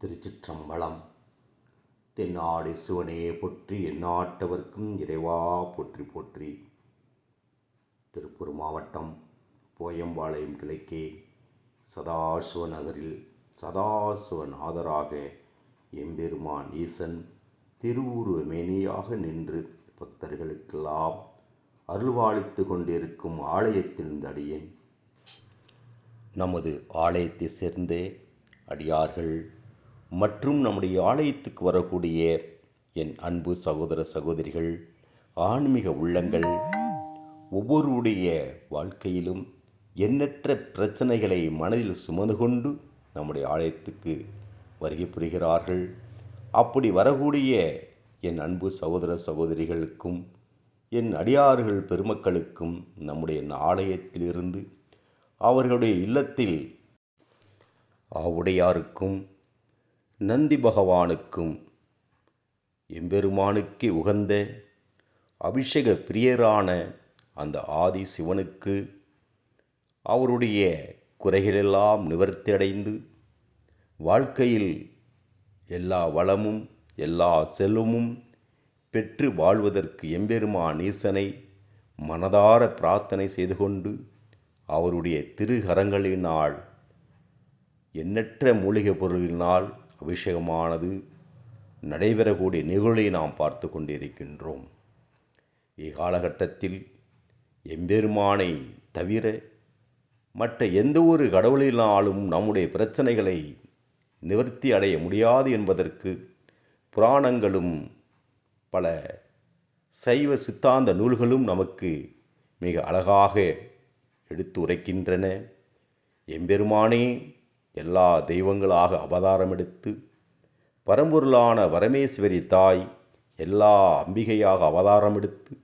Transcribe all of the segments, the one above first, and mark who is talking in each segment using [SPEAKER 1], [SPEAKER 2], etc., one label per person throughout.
[SPEAKER 1] திருச்சிற்றம்பலம். தென்னாடு சிவனே போற்றி எந்நாட்டவர்க்கும் இறைவா போற்றி போற்றி. திருப்பூர் மாவட்டம் போயம்பாளையம் கிழக்கே சதாசிவ நகரில் சதாசிவன் ஆதராக எம்பெருமான் ஈசன் திருவுருவ மேனியாக நின்று பக்தர்களுக்கெல்லாம் அருள்வாளித்து கொண்டிருக்கும் ஆலயத்தின் தடியேன். நமது ஆலயத்தை சேர்ந்த அடியார்கள் மற்றும் நம்முடைய ஆலயத்துக்கு வரக்கூடிய என் அன்பு சகோதர சகோதரிகள் ஆன்மீக உள்ளங்கள் ஒவ்வொருடைய வாழ்க்கையிலும் எண்ணற்ற பிரச்சனைகளை மனதில் சுமந்து கொண்டு நம்முடைய ஆலயத்துக்கு வருகை புரிகிறார்கள். அப்படி வரக்கூடிய என் அன்பு சகோதர சகோதரிகளுக்கும் என் அடியார்கள் பெருமக்களுக்கும் நம்முடைய ஆலயத்திலிருந்து அவர்களுடைய இல்லத்தில் ஆவுடையாருக்கும் நந்தி பகவானுக்கும் எம்பெருமானுக்கே உகந்த அபிஷேக பிரியரான அந்த ஆதி சிவனுக்கு அவருடைய குறைகளெல்லாம் நிவர்த்தியடைந்து வாழ்க்கையில் எல்லா வளமும் எல்லா செல்வமும் பெற்று வாழ்வதற்கு எம்பெருமான் ஈசனை மனதார பிரார்த்தனை செய்து கொண்டு அவருடைய திருகரங்களினால் எண்ணற்ற மூலிகை பொருளினால் அபிஷேகமானது நடைபெறக்கூடிய நிகழ்வை நாம் பார்த்து கொண்டிருக்கின்றோம். இக்காலகட்டத்தில் எம்பெருமானை தவிர மற்ற எந்த ஒரு கடவுளினாலும் நம்முடைய பிரச்சனைகளை நிவர்த்தி அடைய முடியாது என்பதற்கு புராணங்களும் பல சைவ சித்தாந்த நூல்களும் நமக்கு மிக அழகாக எடுத்து உரைக்கின்றன எம்பெருமானே எல்லா தெய்வங்களாக அவதாரம் எடுத்து பரம்பொருளான பரமேஸ்வரி தாய் எல்லா அம்பிகையாக அவதாரம் எடுத்து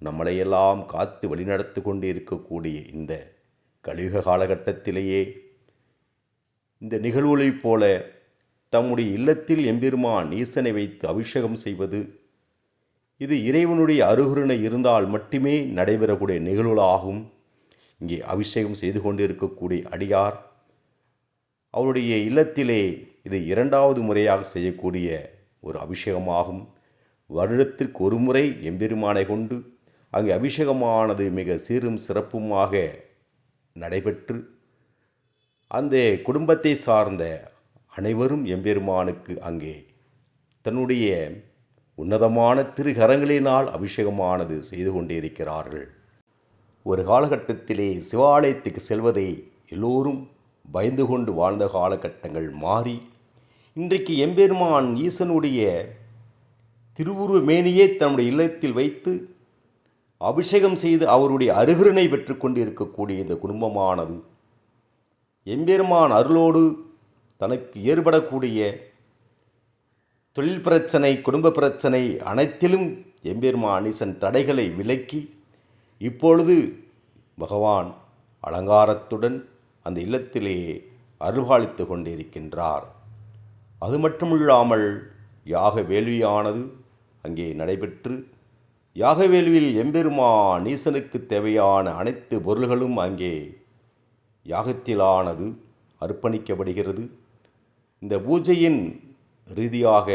[SPEAKER 1] நம்மளையெல்லாம் காத்து வழிநடத்து கொண்டு இருக்கக்கூடிய இந்த கலியுக காலகட்டத்திலேயே இந்த நிகழ்வுகளைப் போல தம்முடைய இல்லத்தில் எம்பெருமான் ஈசனை வைத்து அபிஷேகம் செய்வது இது இறைவனுடைய அருகுருணை இருந்தால் மட்டுமே நடைபெறக்கூடிய நிகழ்வுகளாகும். இங்கே அபிஷேகம் செய்து கொண்டிருக்கக்கூடிய அடியார் அவருடைய இல்லத்திலே இது இரண்டாவது முறையாக செய்யக்கூடிய ஒரு அபிஷேகமாகும். வருடத்திற்கு ஒரு முறை எம்பெருமானை கொண்டு அங்கே அபிஷேகமானது மிக சீரும் சிறப்புமாக நடைபெற்று அந்த குடும்பத்தை சார்ந்த அனைவரும் எம்பெருமானுக்கு அங்கே தன்னுடைய உன்னதமான திருகரங்களினால் அபிஷேகமானது செய்து கொண்டிருக்கிறார்கள். ஒரு காலகட்டத்திலே சிவாலயத்துக்கு செல்வதை எல்லோரும் பயந்து கொண்டு வாழ்ந்த காலகட்டங்கள் மாறி இன்றைக்கு எம்பெருமான் ஈசனுடைய திருவுருவ மேனியே தன்னுடைய இல்லத்தில் வைத்து அபிஷேகம் செய்து அவருடைய அருகருணை பெற்றுக்கொண்டு இருக்கக்கூடிய இந்த குடும்பமானது எம்பெருமான் அருளோடு தனக்கு ஏற்படக்கூடிய தொழில் பிரச்சனை குடும்ப பிரச்சனை அனைத்திலும் எம்பெருமான் ஈசன் தடைகளை விலக்கி இப்பொழுது பகவான் அலங்காரத்துடன் அந்த இல்லத்திலே அருள்பாலித்து கொண்டிருக்கின்றார். அது மட்டுமில்லாமல் யாக வேள்வியானது அங்கே நடைபெற்று யாக வேள்வியில் எம்பெருமான் ஈசனுக்கு தேவையான அனைத்து பொருள்களும் அங்கே யாகத்திலானது அர்ப்பணிக்கப்படுகிறது. இந்த பூஜையின் ரீதியாக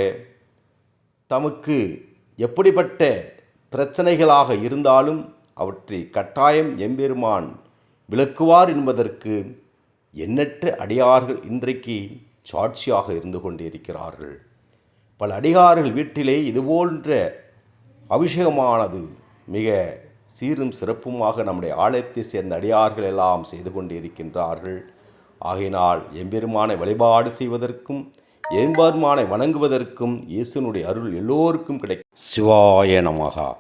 [SPEAKER 1] தமக்கு எப்படிப்பட்ட பிரச்சனைகளாக இருந்தாலும் அவற்றை கட்டாயம் எம்பெருமான் விளக்குவார் என்பதற்கு எண்ணற்ற அடியார்கள் இன்றைக்கு சாட்சியாக இருந்து கொண்டிருக்கிறார்கள். பல அடிகார்கள் வீட்டிலே இதுபோன்ற அபிஷேகமானது மிக சீரும் சிறப்புமாக நம்முடைய ஆலயத்தை சேர்ந்த அடியார்கள் எல்லாம் செய்து கொண்டிருக்கின்றார்கள். ஆகையினால் எம்பெருமானை வழிபாடு செய்வதற்கும் எம்பெருமானை வணங்குவதற்கும் இயேசுனுடைய அருள் எல்லோருக்கும் கிடைக்கும். சிவாய நமகா